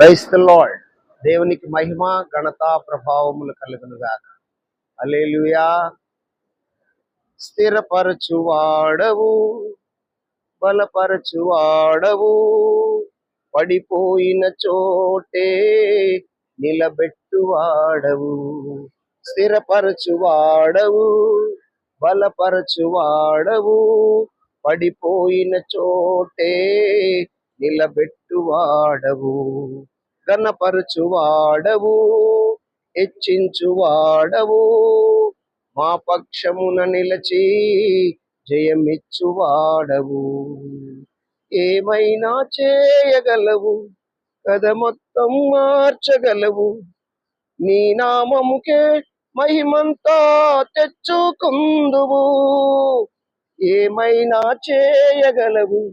క్రైస్త lord దేవునికి మహిమ ఘనత ప్రభావములు కలుగును అలేలుయా స్థిరపరచువాడవు బలపరచువాడవు. పడిపోయిన చోటే నిలబెట్టువాడవు. స్థిరపరచువాడవు బలపరచువాడవు. పడిపోయిన చోటే నిలబెట్టువాడవు ఘనపరచువాడవు హెచ్చించువాడవు. మా పక్షమున నిలచి జయమిచ్చువాడవు. ఏమైనా చేయగలవు కథ మొత్తం మార్చగలవు. నీ నామముకే మహిమంతా తెచ్చుకుందువు. ఏమైనా చేయగలవు